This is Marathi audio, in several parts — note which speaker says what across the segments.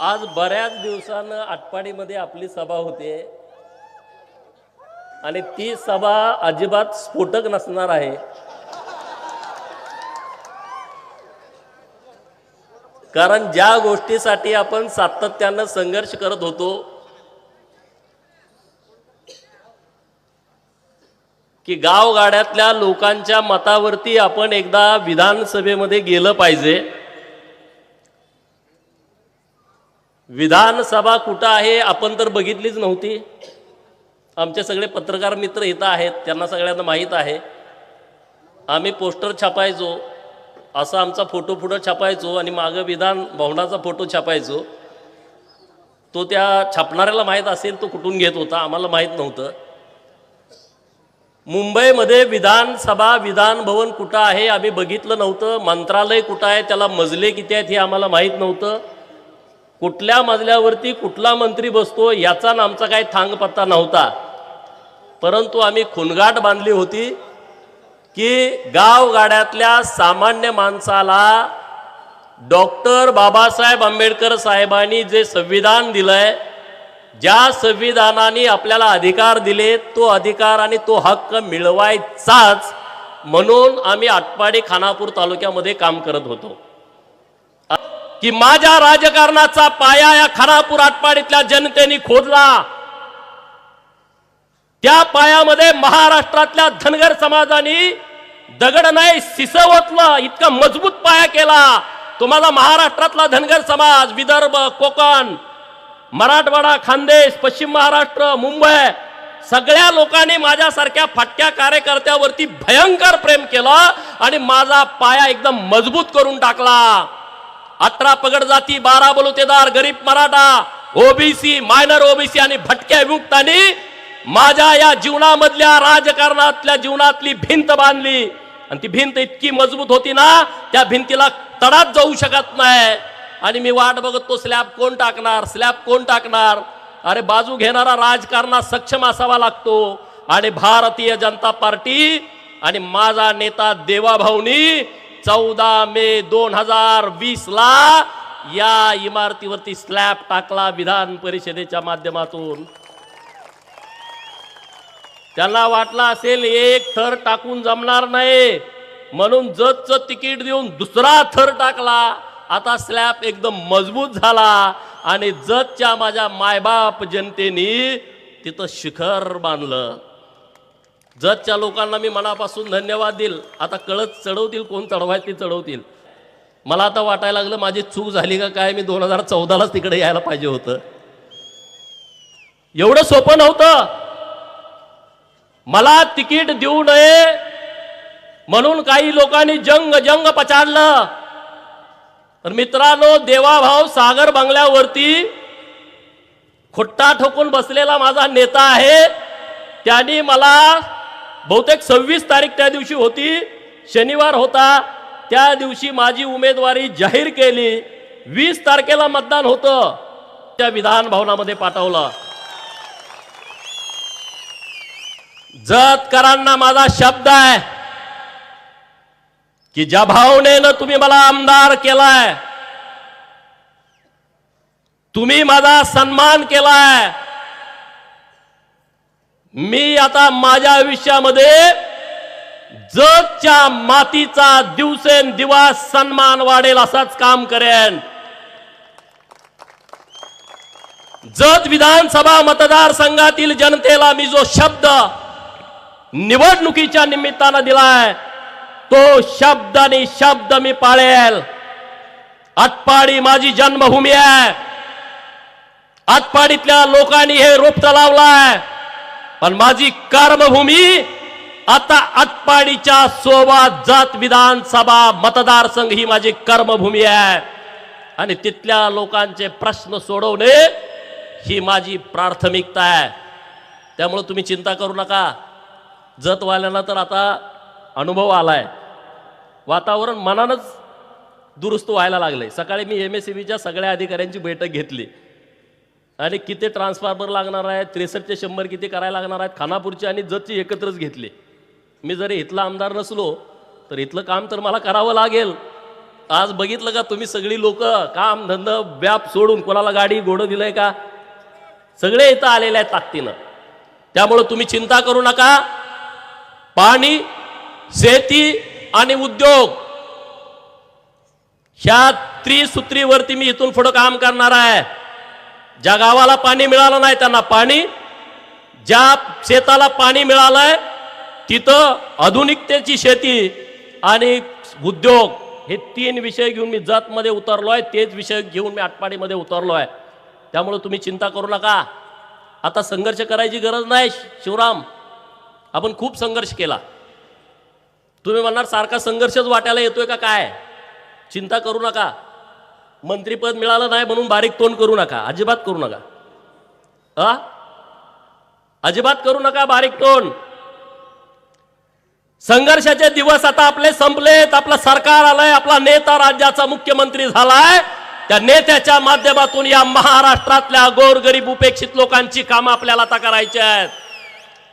Speaker 1: आज बऱ्याच दिवसानं आटपाडीमध्ये आपली सभा होते. आणि ती सभा अजिबात स्फोटक नसणार आहे. कारण ज्या गोष्टीसाठी आपण सातत्यानं संघर्ष करत होतो की गावगाड्यातल्या लोकांच्या मतावरती आपण एकदा विधानसभेमध्ये गेलं पाहिजे. विधानसभा कुठं आहे आपण तर बघितलीच नव्हती. आमचे सगळे पत्रकार मित्र इथं आहेत त्यांना सगळ्यांना माहीत आहे. आम्ही पोस्टर छापायचो असा आमचा फोटो पुढं छापायचो आणि मागं विधान भवनाचा फोटो छापायचो. तो त्या छापणाऱ्याला माहीत असेल तो कुठून घेत होता आम्हाला माहीत नव्हतं. मुंबईमध्ये विधानसभा विधान भवन कुठं आहे आम्ही बघितलं नव्हतं. मंत्रालय कुठं आहे त्याला मजले किती आहेत हे आम्हाला माहीत नव्हतं. कुठल्या मजल्यावरती कुठला मंत्री बसतो याचा न आमचा काही थांगपत्ता नव्हता. परंतु आम्ही खुणगाट बांधली होती की गावगाड्यातल्या सामान्य माणसाला डॉक्टर बाबासाहेब आंबेडकर साहेबांनी जे संविधान दिलंय ज्या संविधानाने आपल्याला अधिकार दिले तो अधिकार आणि तो हक्क मिळवायचाच म्हणून आम्ही आटपाडी खानापूर तालुक्यामध्ये काम करत होतो. की माझ्या राजकारणाचा पाया या खानापूर आटपाडीतल्या जनतेने खोदला. त्या पायामध्ये महाराष्ट्रातल्या धनगर समाजाने दगड नाही सिसवतलं इतका मजबूत पाया केला. तुम्हाला महाराष्ट्रातला धनगर समाज विदर्भ कोकण मराठवाडा खानदेश पश्चिम महाराष्ट्र मुंबई सगळ्या लोकांनी माझ्यासारख्या फाटक्या कार्यकर्त्यावरती भयंकर प्रेम केलं आणि माझा पाया एकदम मजबूत करून टाकला. अठरा पगड जाती बारा बलुतेदार गरीब मराठा ओबीसी मायनर ओबीसी आणि भटक्या विमुक्तांनी माझ्या या जीवनामधल्या राजकारणातल्या जीवनातली भिंत बांधली. आणि ती भिंत इतकी मजबूत होती ना त्या भिंतीला तडात जाऊ शकत नाही. आणि मी वाट बघत तो स्लॅब कोण टाकणार स्लॅब कोण टाकणार? अरे बाजू घेणारा राजकारणात सक्षम असावा लागतो. आणि भारतीय जनता पार्टी आणि माझा नेता देवाभाऊनी चौदा मे दोन हजार वीस ला या इमारतीवरती स्लॅब टाकला विधान परिषदेच्या माध्यमातून. त्यांना वाटला असेल एक थर टाकून जमणार नाही. म्हणून जजचं तिकीट देऊन दुसरा थर टाकला. आता स्लॅब एकदम मजबूत झाला आणि जतच्या माझ्या मायबाप जनतेनी तिथं शिखर बांधलं. जतच्या लोकांना मी मनापासून धन्यवाद देईल. आता कळत चढवतील कोण चढवायचं ते चढवतील. मला आता वाटायला लागलं माझी चूक झाली का काय? मी दोन हजार चौदालाच तिकडे यायला पाहिजे होतं. एवढं सोपं नव्हतं. मला तिकीट देऊ नये म्हणून काही लोकांनी जंग जंग पचाडलं तर मित्रांनो देवाभाव सागर बंगल्यावरती खुट्टा ठोकून बसलेला माझा नेता आहे. त्यांनी मला बहुतेक सव्वीस तारीख त्या दिवशी होती शनिवार होता त्या दिवशी माझी उमेदवारी जाहीर केली. वीस तारखेला मतदान होतं. त्या विधान भवनामध्ये पाठवलं. जतकरांना माझा शब्द आहे की ज्या भावनेनं तुम्ही मला आमदार केलाय तुम्ही माझा सन्मान केलाय मी आता माझ्या आयुष्यामध्ये जगच्या मातीचा दिवसेंदिवस सन्मान वाढेल असाच काम करेन. जत विधानसभा मतदारसंघातील जनतेला मी जो शब्द निवडणुकीच्या निमित्तानं दिलाय तो शब्द आणि शब्द मी पाळेल. आटपाडी माझी जन्मभूमी आहे. आटपाडीतल्या लोकांनी हे रोपट लावलाय. पण माझी कर्मभूमी आता अटपाडीच्या सोबत जात विधानसभा मतदारसंघ ही माझी कर्मभूमी आहे. आणि तिथल्या लोकांचे प्रश्न सोडवणे ही माझी प्राथमिकता आहे. त्यामुळे तुम्ही चिंता करू नका. जतवाल्यांना तर आता अनुभव आलाय. वातावरण मनानच दुरुस्त व्हायला लागले सकाळी मी एम एस सी बीच्या सगळ्या अधिकाऱ्यांची बैठक घेतली. आणि किती ट्रान्सफॉर्मर लागणार आहे त्रेसष्टचे शंभर किती करायला लागणार आहेत? खानापूरचे आणि जतचे एकत्रच घेतले. मी जरी इथला आमदार नसलो तर इथलं काम तर मला करावं लागेल. आज बघितलं का तुम्ही सगळी लोक? काम धंद व्याप सोडून कोणाला गाडी घोडं दिलंय का? सगळे इथं आलेले आहेत ताकदीनं. त्यामुळं तुम्ही चिंता करू नका. पाणी शेती आणि उद्योग. ह्या त्रिसूत्रीवरती मी इथून पुढं काम करणार आहे. ज्या गावाला पाणी मिळालं नाही त्यांना पाणी ज्या शेताला पाणी मिळालंय तिथं आधुनिकतेची शेती आणि उद्योग हे तीन विषय घेऊन मी जातमध्ये उतरलो आहे तेच विषय घेऊन मी आटपाडीमध्ये उतरलो आहे त्यामुळे तुम्ही चिंता करू नका. आता संघर्ष करायची गरज नाही शिवराम. आपण खूप संघर्ष केला. तुम्ही म्हणणार सारखा संघर्षच वाटायला येतोय का काय? चिंता करू नका. मंत्रीपद मिळालं नाही म्हणून बारीक तोंड करू नका. अजिबात करू नका. आ अजिबात करू नका बारीक तोंड. संघर्षाचे दिवस आता आपले संपलेत. आपलं सरकार आलंय आपला नेता राज्याचा मुख्यमंत्री झालाय. त्या नेत्याच्या माध्यमातून या महाराष्ट्रातल्या गोरगरीब उपेक्षित लोकांची कामं आपल्याला आता करायची आहेत.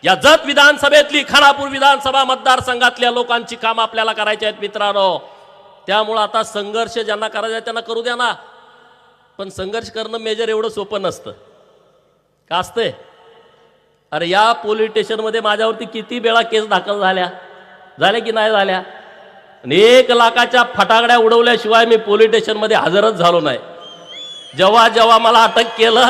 Speaker 1: या जत विधानसभेतली खानापूर विधानसभा मतदारसंघातल्या लोकांची कामं आपल्याला करायची आहेत मित्रांनो. त्यामुळं आता संघर्ष ज्यांना करायचा त्यांना करू द्या ना. पण संघर्ष करणं मेजर एवढं सोपं नसतं. का असतंय? अरे या पोलीस स्टेशनमध्ये माझ्यावरती किती वेळा केस दाखल झाल्या? झाल्या की नाही झाल्या? आणि एक लाखाच्या फटाकड्या उडवल्याशिवाय मी पोलीस स्टेशनमध्ये हजरच झालो नाही. जेव्हा जेव्हा मला अटक केलं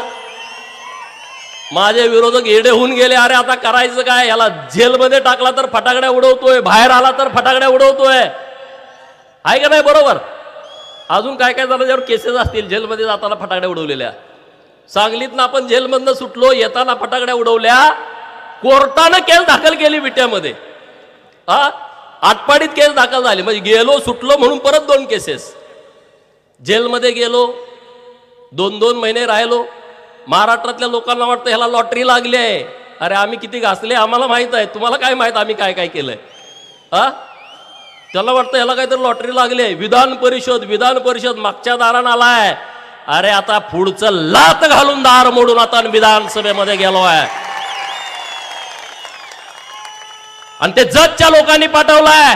Speaker 1: माझे विरोधक येडे होऊन गेले अरे आता करायचं काय? याला जेलमध्ये टाकला तर फटाकड्या उडवतोय बाहेर आला तर फटाकड्या उडवतोय. आहे का नाही बरोबर? अजून काय काय झालं ज्यावर केसेस असतील जेलमध्ये जाताना फटाकड्या उडवलेल्या. सांगलीतनं आपण जेलमधनं सुटलो येताना फटाकड्या उडवल्या कोर्टानं केस दाखल केली विट्यामध्ये. हा? आटपाडीत केस दाखल झाली. म्हणजे गेलो सुटलो म्हणून परत दोन केसेस. जेलमध्ये गेलो दोन दोन महिने राहिलो. महाराष्ट्रातल्या लोकांना वाटतं ह्याला लॉटरी लागली आहे. अरे आम्ही किती घासले आम्हाला माहीत आहे. तुम्हाला काय माहीत आम्ही काय काय केलंय? हा? त्याला वाटतं ह्याला काहीतरी लॉटरी लागली आहे. विधान परिषद विधान परिषद मागच्या दारानं आलाय. अरे आता पुढचं लात घालून दार मोडून आता विधानसभेमध्ये गेलो आहे. आणि ते जतच्या लोकांनी पाठवलाय.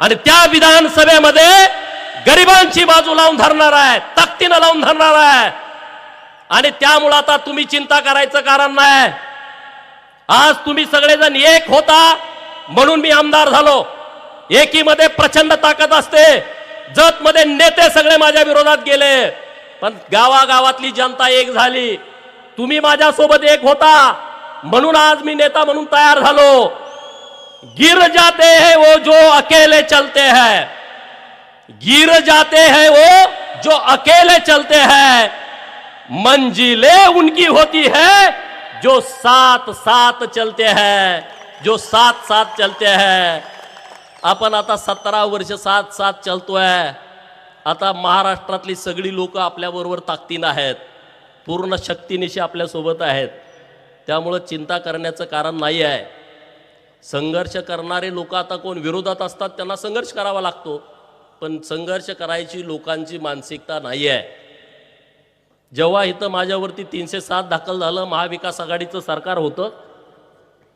Speaker 1: आणि त्या विधानसभेमध्ये गरिबांची बाजू लावून धरणार आहे तक्तीनं लावून धरणार आहे. आणि त्यामुळं आता तुम्ही चिंता करायचं कारण नाही. आज तुम्ही सगळेजण एक होता म्हणून मी आमदार झालो. एकीमध्ये प्रचंड ताकद असते. जत मध्ये नेते सगळे माझ्या विरोधात गेले. पण गावागावातली जनता एक झाली. तुम्ही माझ्यासोबत एक होता. म्हणून आज मी नेता म्हणून तयार झालो. गिर जाते है वो जो अकेले चलते है. गिर जाते है वो जो अकेले चलते हैं. मंजिले उनकी होती है जो साथ साथ चलते हैं. जो साथ साथ चलते हैं। आपण आता सतरा वर्ष साथ साथ चलतोय. आता महाराष्ट्रातली सगळी लोक आपल्याबरोबर ताकदीनं आहेत. पूर्ण शक्तीनिशी आपल्यासोबत आहेत. त्यामुळं चिंता करण्याचं कारण नाही आहे. संघर्ष करणारे लोक आता कोण विरोधात असतात त्यांना संघर्ष करावा लागतो. पण संघर्ष करायची लोकांची मानसिकता नाही आहे. जेव्हा इथं माझ्यावरती तीनशे सात दाखल झालं महाविकास आघाडीचं सरकार होतं.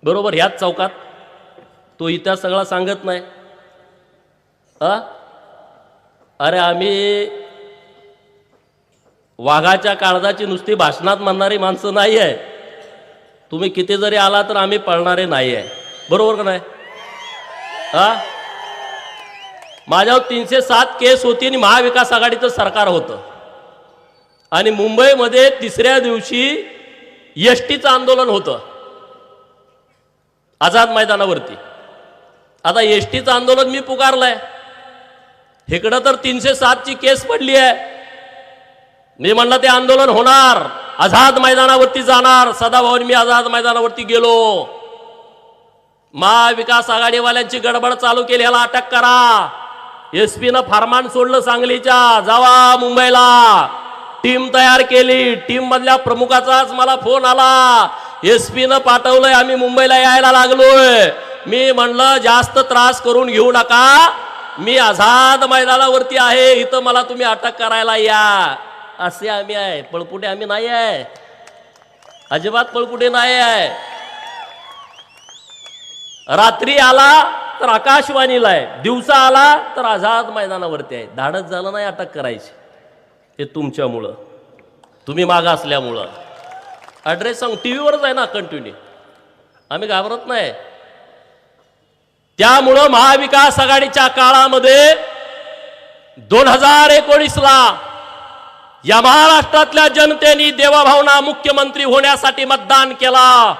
Speaker 1: बरोबर ह्याच चौकात. तो इतिहास सगळा सांगत नाही. हा अरे आम्ही वाघाच्या काळजाची नुसती भाषणात म्हणणारी माणसं नाही आहे तुम्ही किती जरी आला तर आम्ही पळणारे नाही आहे बरोबर का नाही? हा माझ्यावर तीनशे सात केस होती आणि महाविकास आघाडीचं सरकार होतं. आणि मुंबईमध्ये तिसऱ्या दिवशी एस टीचं आंदोलन होतं. आझाद मैदानावरती. आता एस टीचं आंदोलन मी पुकारलंय. इकडं तर तीनशे सातची केस पडली आहे. मी म्हणलं ते आंदोलन होणार. आझाद मैदानावरती जाणार. सदाभाऊन मी आझाद मैदानावरती गेलो. महाविकास आघाडीवाल्यांची गडबड चालू केली. ह्याला अटक करा. एस पीनं फार्मान सोडलं सांगलीच्या. जावा मुंबईला. टीम तयार केली. टीम मधल्या प्रमुखाचाच मला फोन आला. एस पीनं पाठवलंय आम्ही मुंबईला यायला लागलोय. मी म्हणलं जास्त त्रास करून घेऊ नका. मी आझाद मैदानावरती आहे. इथं मला तुम्ही अटक करायला या. असे आम्ही आहे. पळपुटे आम्ही नाही आहे. अजिबात पळपुटे नाही आहे. रात्री आला तर आकाशवाणीला आहे. दिवसा आला तर आझाद मैदानावरती आहे. धाडच झालं नाही अटक करायची. हे तुमच्यामुळं. तुम्ही मागा असल्यामुळं. ॲड्रेस सांग. टी व्हीवरच आहे ना कंटिन्यू आम्ही घाबरत नाही. त्यामुळं महाविकास आघाडीच्या काळामध्ये दोन हजार एकोणीसला या महाराष्ट्रातल्या जनतेने देवाभावना मुख्यमंत्री होण्यासाठी मतदान केला.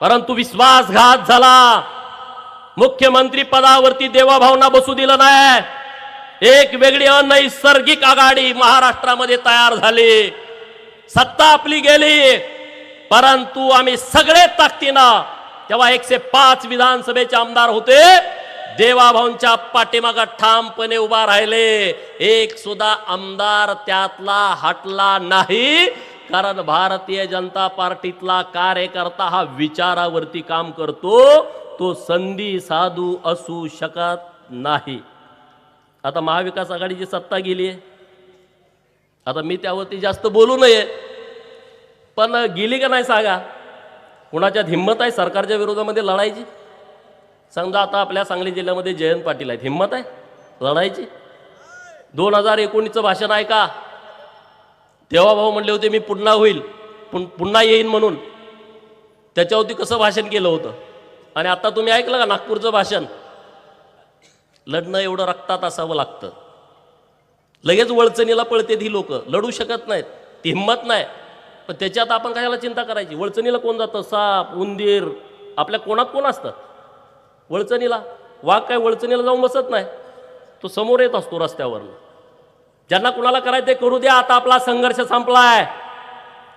Speaker 1: परंतु विश्वासघात झाला. मुख्यमंत्री पदावरती देवाभावना बसू दिलं नाही. एक वेगळी अनैसर्गिक आघाडी महाराष्ट्रामध्ये तयार झाली. सत्ता आपली गेली. परंतु आम्ही सगळे ताकदीनं तेव्हा एकशे पाच विधानसभेचे आमदार होते. देवाभाऊंच्या पाठीमागा ठामपणे उभा राहिले. एक सुद्धा आमदार त्यातला हटला नाही. कारण भारतीय जनता पार्टीतला कार्यकर्ता हा विचारावरती काम करतो. तो संधी साधू असू शकत नाही. आता महाविकास आघाडीची सत्ता गेली आहे आता मी त्यावरती जास्त बोलू नये. पण गेली का नाही सांगा? कुणाच्यात हिंमत आहे सरकारच्या विरोधामध्ये लढायची? समजा आता आपल्या सांगली जिल्ह्यामध्ये जयंत पाटील आहेत. हिंमत आहे? लढायची? दोन हजार एकोणीसचं भाषण आहे का? तेव्हा भाऊ म्हणले होते मी पुन्हा होईल. पुन पुन्हा येईन म्हणून. त्याच्यावरती कसं भाषण केलं होतं? आणि आता तुम्ही ऐकलं का नागपूरचं भाषण? लढणं एवढं रक्तात असावं लागतं. लगेच वळचणीला पळतेत ही लोक. लढू शकत नाहीत. ती हिंमत नाही. पण त्याच्यात आपण कशाला चिंता करायची? वळचणीला कोण जातं? साप उंदीर आपल्या कोणात कोण असतं? वळचणीला. वाघ काय वळचणीला जाऊन बसत नाही. तो समोर येत असतो रस्त्यावरनं. ज्यांना कुणाला करायचं ते करू द्या. आता आपला संघर्ष संपलाय.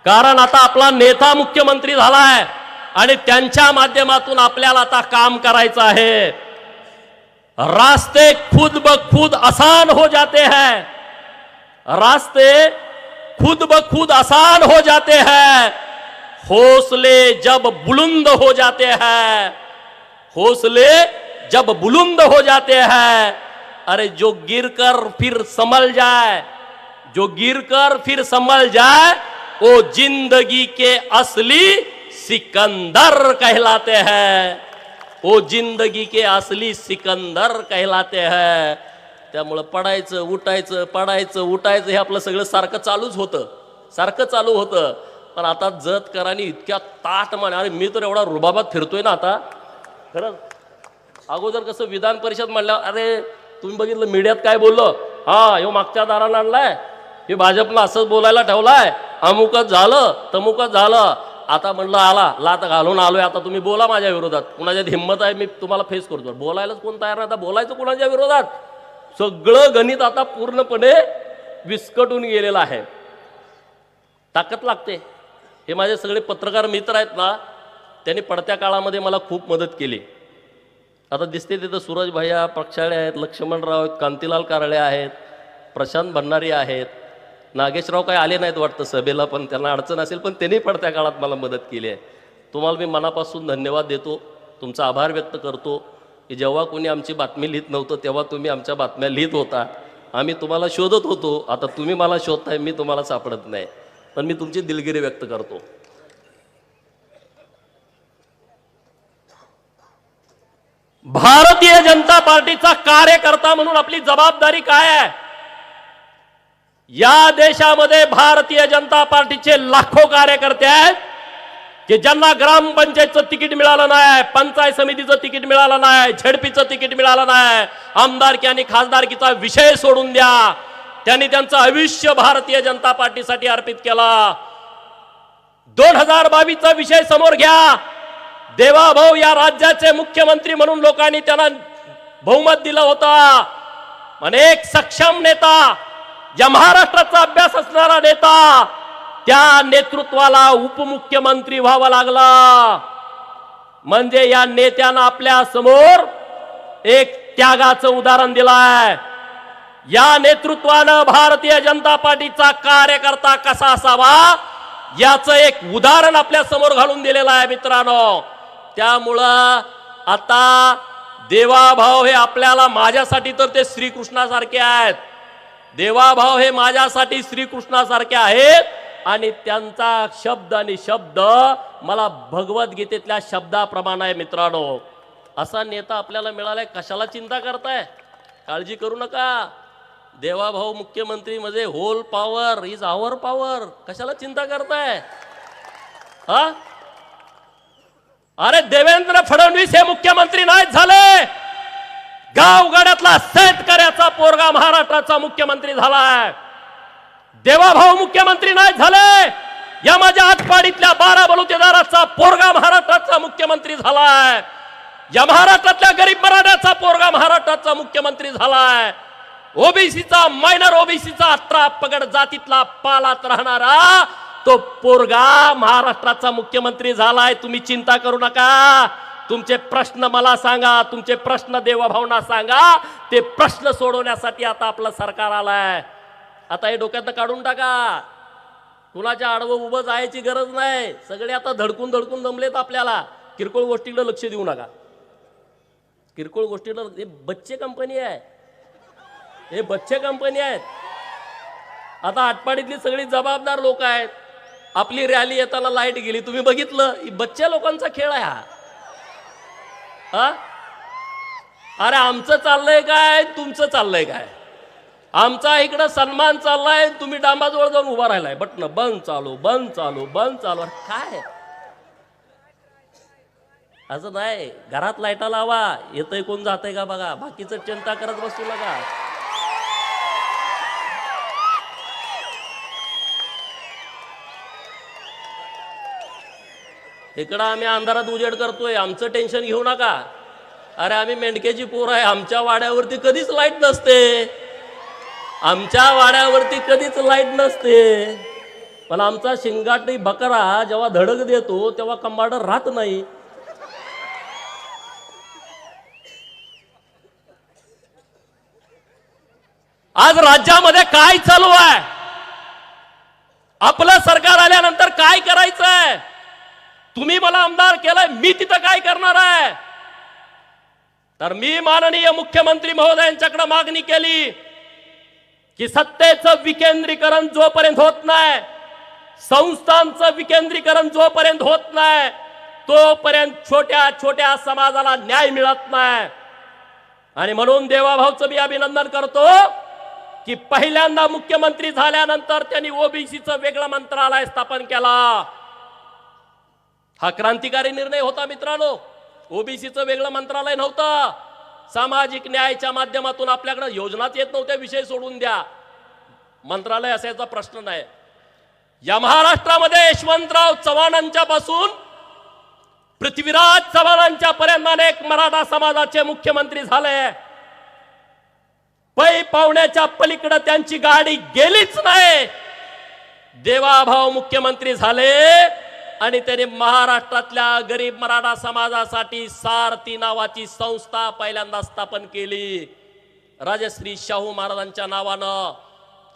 Speaker 1: कारण आता आपला नेता मुख्यमंत्री झालाय. आणि त्यांच्या माध्यमातून आपल्याला आता काम करायचं आहे. रास्ते खुद ब खुद आसान हो जाते हैं. रास्ते खुद ब खुद आसान हो जाते हैं। हौसले जब बुलंद हो जाते हैं। हौसले जब बुलंद हो जाते हैं। अरे जो गिरकर फिर संभल जाए, जो गिरकर फिर संभल जाए, वो ज़िंदगी के असली सिकंदर कहलाते हैं। वो ज़िंदगी के असली सिकंदर कहलाते हैं। त्यामुळं पडायचं उठायचं पडायचं उठायचं हे आपलं सगळं सारखं चालूच होतं. सारखं चालू होतं. पण आता जत करानी इतक्या ताट म्हणे अरे मी तर एवढा रुबाबात फिरतोय ना आता. खरंच अगोदर कसं विधान परिषद म्हणल्यावर अरे तुम्ही बघितलं मीडियात काय बोललो? हा ह्यो मागच्या दारानं आणलाय. हे भाजपनं असंच बोलायला ठेवलाय. अमुकच झालं तमुकच झालं. आता म्हणलं आला लात घालून आलोय. आता तुम्ही बोला माझ्या विरोधात. कुणाच्यात हिंमत आहे मी तुम्हाला फेस करतो. बोलायलाच कोण तयार नाही. आता बोलायचं कुणाच्या विरोधात? सगळं गणित आता पूर्णपणे विस्कटून गेलेलं आहे. ताकद लागते. हे माझे सगळे पत्रकार मित्र आहेत ना त्यांनी पडत्या काळामध्ये मला खूप मदत केली. आता दिसते तिथं सूरज भैया प्रक्षाळे आहेत लक्ष्मणराव आहेत कांतीलाल कारळे आहेत प्रशांत भंडारी आहेत. नागेशराव काही आले नाहीत वाटतं सभेला पण त्यांना अडचण असेल पण त्यांनी पडत्या काळात मला मदत केली आहे. तुम्हाला मी मनापासून धन्यवाद देतो. तुमचा आभार व्यक्त करतो. की जेव्हा कोणी आमची बातमी लिहित नव्हतं तेव्हा तुम्ही आमच्या बातम्या लिहित होता. आम्ही तुम्हाला शोधत होतो. आता तुम्ही मला शोधताय मी तुम्हाला सापडत नाही. पण मी तुमची दिलगिरी व्यक्त करतो. भारतीय जनता पार्टीचा कार्यकर्ता म्हणून आपली जबाबदारी काय आहे? या देशामध्ये भारतीय जनता पार्टीचे लाखो कार्यकर्ते आहेत. की ज्यांना ग्रामपंचायतचं तिकीट मिळालं नाही पंचायत समितीचं तिकीट मिळालं नाही झेडपीचं तिकीट मिळालं नाही आमदारकी आणि खासदारकीचा विषय सोडून द्या. त्यांनी त्यांचं आयुष्य भारतीय जनता पार्टीसाठी अर्पित केला. दोन हजार बावीसचा विषय समोर घ्या. देवाभाऊ या राज्याचे मुख्यमंत्री म्हणून लोकांनी त्यांना बहुमत दिलं होतं. अनेक सक्षम नेता या महाराष्ट्राचा अभ्यास असणारा नेता त्या नेतृत्वाला उपमुख्यमंत्री व्हावा लागला. म्हणजे या नेत्यानं आपल्यासमोर एक त्यागाचं उदाहरण दिलाय. या नेतृत्वानं भारतीय जनता पार्टीचा कार्यकर्ता कसा असावा याचं एक उदाहरण आपल्यासमोर घालून दिलेलं आहे मित्रांनो. त्यामुळं आता देवाभाव हे आपल्याला माझ्यासाठी तर ते श्रीकृष्णासारखे आहेत. देवाभाव हे माझ्यासाठी श्रीकृष्णासारखे आहेत. आणि त्यांचा शब्द आणि शब्द मला भगवद्गीतेतल्या शब्दाप्रमाणे आहे मित्रांनो. असा नेता आपल्याला मिळालाय कशाला चिंता करताय? काळजी करू नका. देवाभाऊ मुख्यमंत्री म्हणजे whole power is our power कशाला चिंता करताय? हा? अरे देवेंद्र फडणवीस हे मुख्यमंत्री नाहीत झाले. गावगाड्यातला शेतकऱ्याचा पोरगा महाराष्ट्राचा मुख्यमंत्री झालाय. देवाभाऊ मुख्यमंत्री नाही झाले. या माझ्या आटपाडीतल्या बारा बलुतेदाराचा पोरगा महाराष्ट्राचा मुख्यमंत्री झालाय. या महाराष्ट्रातल्या गरीब मराठ्याचा पोरगा महाराष्ट्राचा मुख्यमंत्री झालाय. ओबीसीचा मायनर ओबीसीचा अठरा पगड जातीतला पालात राहणारा तो पोरगा महाराष्ट्राचा मुख्यमंत्री झालाय. तुम्ही चिंता करू नका. तुमचे प्रश्न मला सांगा. तुमचे प्रश्न देवाभावना सांगा. ते प्रश्न सोडवण्यासाठी आता आपलं सरकार आलंय. आता हे डोक्यातनं काढून टाका. कुणाच्या आडवं उभं जायची गरज नाही सगळे आता धडकून धडकून जमलेत आपल्याला. किरकोळ गोष्टीकडे लक्ष देऊ नका. किरकोळ गोष्टीला हे बच्चे कंपनी आहे. हे बच्चे कंपनी आहेत. आता आटपाडीतली सगळी जबाबदार लोक आहेत. आपली रॅली येताना लाइट गेली. तुम्ही बघितलं? बच्चे लोकांचा खेळ आहे हा. हा? अरे आमचं चाललंय काय? तुमचं चाललंय काय? आमचा इकडं सन्मान चाललाय तुम्ही डांबाजवळ जाऊन उभा राहिलाय. बटन बंद चालू बंद चालू बंद चालू. काय? असं नाही घरात लाईटा लावा येतंय कोण जातंय का बघा. बाकीचं चिंता करत बसू नका. इकडं आम्ही अंधारात उजेड करतोय आमचं टेन्शन घेऊ नका. अरे आम्ही मेंढक्याची पोर आहे आमच्या वाड्यावरती कधीच लाइट नसते. आमच्या वाड्यावरती कधीच लाइट नसते. पण आमचा शिंगाटी बकरा जेव्हा धडक देतो तेव्हा कंबाडर राहत नाही. आज राज्यामध्ये काय चालू आहे? आपलं सरकार आल्यानंतर काय करायचं आहे तुम्ही मला आमदार केलंय मी तिथं काय करणार आहे? तर मी माननीय मुख्यमंत्री महोदयांच्याकडे मागणी केली की सत्तेचं विकेंद्रीकरण जोपर्यंत होत नाही संस्थांचं विकेंद्रीकरण जोपर्यंत होत नाही तोपर्यंत छोट्या छोट्या समाजाला न्याय मिळत नाही. आणि म्हणून देवाभाऊचं मी अभिनंदन करतो की पहिल्यांदा मुख्यमंत्री झाल्यानंतर त्यांनी ओबीसीचं वेगळं मंत्रालय स्थापन केला. हा क्रांतिकारी निर्णय होता मित्रांनो. ओबीसीचं वेगळं मंत्रालय नव्हतं. सामाजिक न्यायाच्या माध्यमातून आपल्याकडे योजनाच येत नव्हत्या विषय सोडून द्या. मंत्रालय असायचा प्रश्न नाही. या महाराष्ट्रामध्ये यशवंतराव चव्हाणांच्या पासून पृथ्वीराज चव्हाणांच्या पर्यंत अनेक मराठा समाजाचे मुख्यमंत्री झाले. पै पावण्याच्या पलीकडे त्यांची गाडी गेलीच नाही. देवाभाव मुख्यमंत्री झाले. आणि त्याने महाराष्ट्रातल्या गरीब मराठा समाजासाठी सारथी नावाची संस्था पहिल्यांदा स्थापन केली. राजश्री शाहू महाराजांच्या नावानं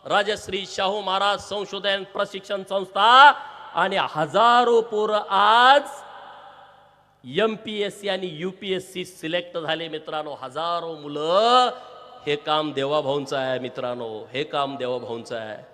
Speaker 1: राजश्री शाहू महाराज संशोधन प्रशिक्षण संस्था आणि हजारो पोरं आज एम पी एस सी आणि U P S C select झाले मित्रांनो. हजारो मुलं हे काम देवाभाऊंचं आहे मित्रांनो. हे काम देवाभाऊंचं आहे.